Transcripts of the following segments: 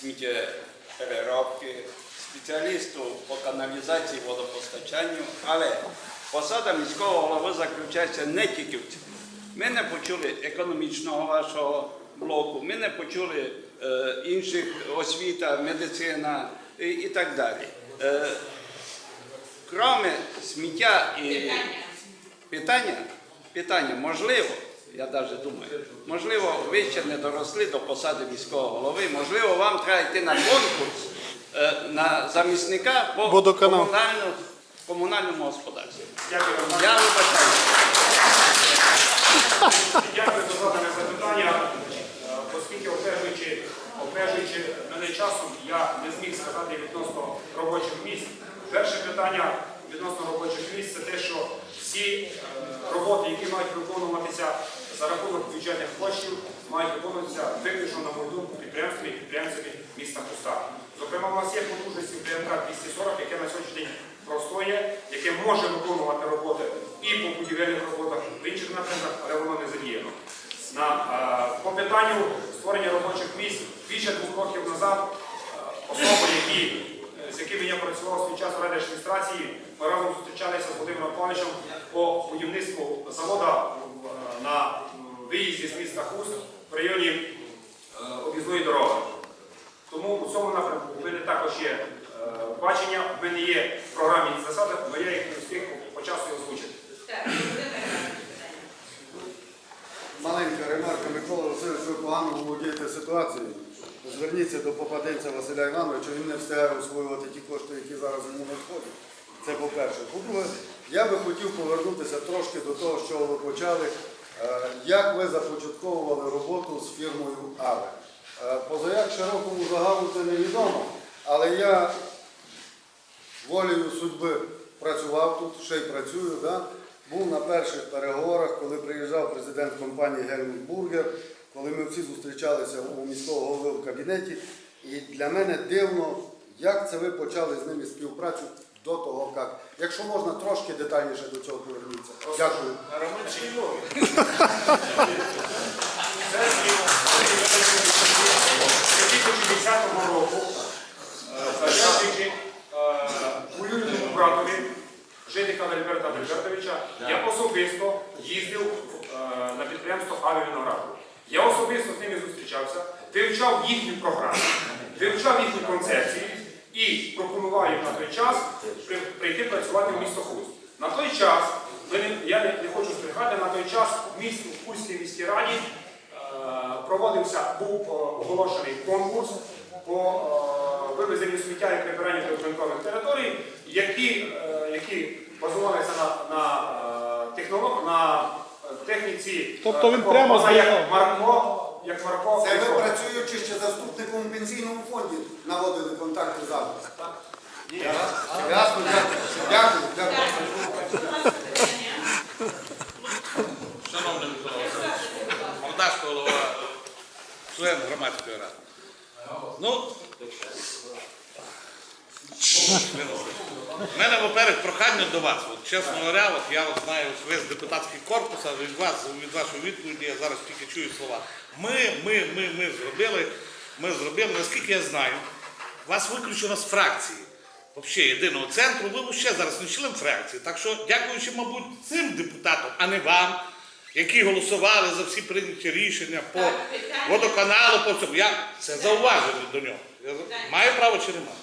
сміттєпереробки, спеціалісту по каналізації водопостачанню, але посада міського голови заключається не тільки в цьому. Ми не почули економічного вашого блоку, ми не почули е, інших освіта, медицина і, і так далі. Е, Кроме сміття і питання, питання, можливо, я навіть думаю, можливо, ви ще не доросли до посади міського голови, можливо, вам треба йти на конкурс е, на замісника по комунальному, комунальному господарству. Дякую вам. Я вибачаю. Дякую за задане запитання. Е, Оскільки обмежуючи, обмежуючи мене часом, я не зміг сказати відносно робочих місць. Перше питання відносно робочих місць це те, що всі е, роботи, які мають виконуватися за рахунок бюджетних коштів, мають виконуватися виключно на мою думку підприємствами і підприємцями міста Хуста. Зокрема, у нас є потужності БМК 240, яке на сьогоднішній день простоє, яке може виконувати роботи і по будівельних роботах, в інших напрямках, але воно не задіяно. На, е, по питанню створення робочих місць більше двох років назад особи, які, з якими я працював свій час в радіоадміністрації, ми разом зустрічалися з Володимиром Павловичем по будівництву завода на виїзді з міста Хуст в районі е, об'їзної дороги. Тому у цьому напрямку у мене також є е, бачення, в мене є в програмі засади, але я їх не встиг по часу і озвучити. Маленька ремарка Микола Васильович, ви погано володієте ситуацією. Зверніться до попаденця Василя Івановича, він не встигає освоювати ті кошти, які зараз йому надходять. Це по-перше. По-друге, я би хотів повернутися трошки до того, що ви почали. Е, Як ви започатковували роботу з фірмою АВЕ? Позаяк широкому загалу це невідомо, але я волею судьби працював тут, ще й працюю. Да? Був на перших переговорах, коли приїжджав президент компанії Гельмут Бургер, коли ми всі зустрічалися у міського голови в кабінеті. І для мене дивно, як це ви почали з ними співпрацю до того, як. Якщо можна трошки детальніше до цього повернутися. Дякую. Це з 2010 року, завдячуючи Улюному братові, житика Альберта Альбертовича, я особисто їздив е, на підприємство Аві. Я особисто з ними зустрічався, вивчав їхню програму, вивчав їхні концепції і пропонував їм на той час прийти працювати в місто Хуст. На той час, я не, хочу збрехати, на той час в місті в Хустській міській раді Е, проводився, був оголошений конкурс по е, вивезенню сміття і прибиранню прибудинкових територій, які, е, які базувалися на, на, на техніці Тобто він прямо. Марко, як Марко. Це ви працюючи ще заступником в пенсійному фонді наводили контакти з АВЕ? Ясно, дякую. Дякую, дякую. так, у. Шановний Микола Васильович, Молдавська голова, член громадської ради. Ну, у мене, во-первых, прохання до вас. От, чесно говоря, от я от знаю весь депутатський корпус, а від вас, від вашої відповіді я зараз тільки чую слова. Ми, ми, ми, ми зробили, ми зробили, наскільки я знаю, вас виключено з фракції. Взагалі, єдиного центру, ви ще зараз не член фракції. Так що, дякуючи, мабуть, цим депутатам, а не вам, які голосували за всі прийняті рішення по водоканалу, по цьому. Я це зауважив до нього. Я маю право чи не маю?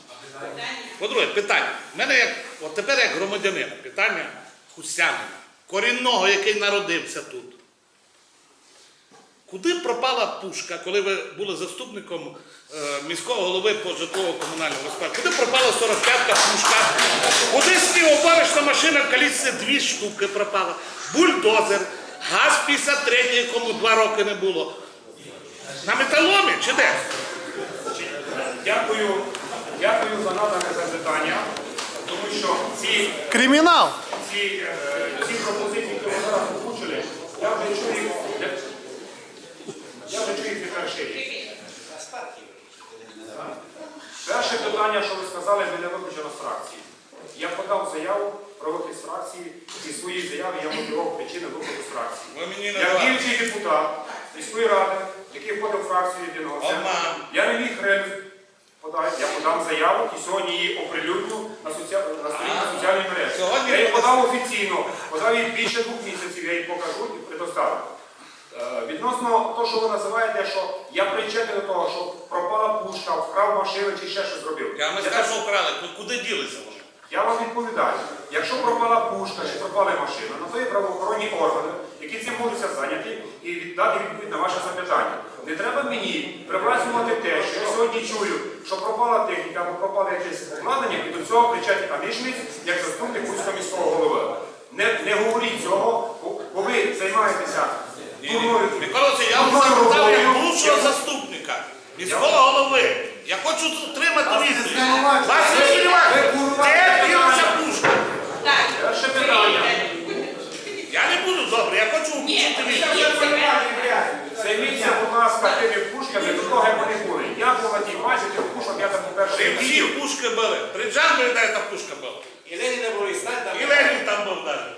По-друге, питання. У мене як, от тепер як громадянина, питання хустянина, корінного, який народився тут. Куди пропала пушка, коли ви були заступником е, міського голови по житлово-комунальному господарству? Куди пропала 45-та пушка? Куди снігопарочна машина в каліці дві штуки пропала? Бульдозер, газ 53, якому два роки не було. На металомі чи де? Дякую, дякую за надане запитання, тому що ці Кримінал. ці, е, ці пропозиції, які ви зараз озвучили, я вже чую їх, я вже чую їх не перший. Перше питання, що ви сказали, мене виключено з фракції. Я подав заяву про вихід з фракції, і в своїй заяві я мотивував причини виходу з фракції. Ви мені не Як діючий депутат міської ради, який входив в фракцію єдиного я не міг. Подам заяву і сьогодні її оприлюдню на, соціал... на соціальної мережі. Сьогодні Я її подав офіційно, подав її більше двох місяців, я її покажу і предоставлю. Е, Відносно того, що ви називаєте, що я причетний до того, що пропала пушка, вкрав машину чи ще щось зробив. Я Я скажу, вкрали, ну куди ділися вони? я вам відповідаю, якщо пропала пушка чи пропала машина, на то є правоохоронні органи, які цим можуть зайняті і віддати відповідь на ваше запитання. Не треба мені припрацювати те, що я сьогодні чую, що пропала техніка або пропало якесь обладнання, і до цього кричать Анишниць, як заступник Кузького міського голови. Не, не говоріть цього, бо, ви займаєтеся дурною Микола, Васильович, я вам запитав як бувшого заступника, міського голови. Я хочу отримати відповідь. Вас не звинувачують. Де ділася пушка? Так. Перше питання. Я не буду добре, я хочу почути відповідь. Пушками до того, як вони були. Я був на тій базі, тих пушок я там у першому. Ви не всі пушки били. Приджан, ви та пушка була. І Леніна були, стань там. І Ленін там був навіть.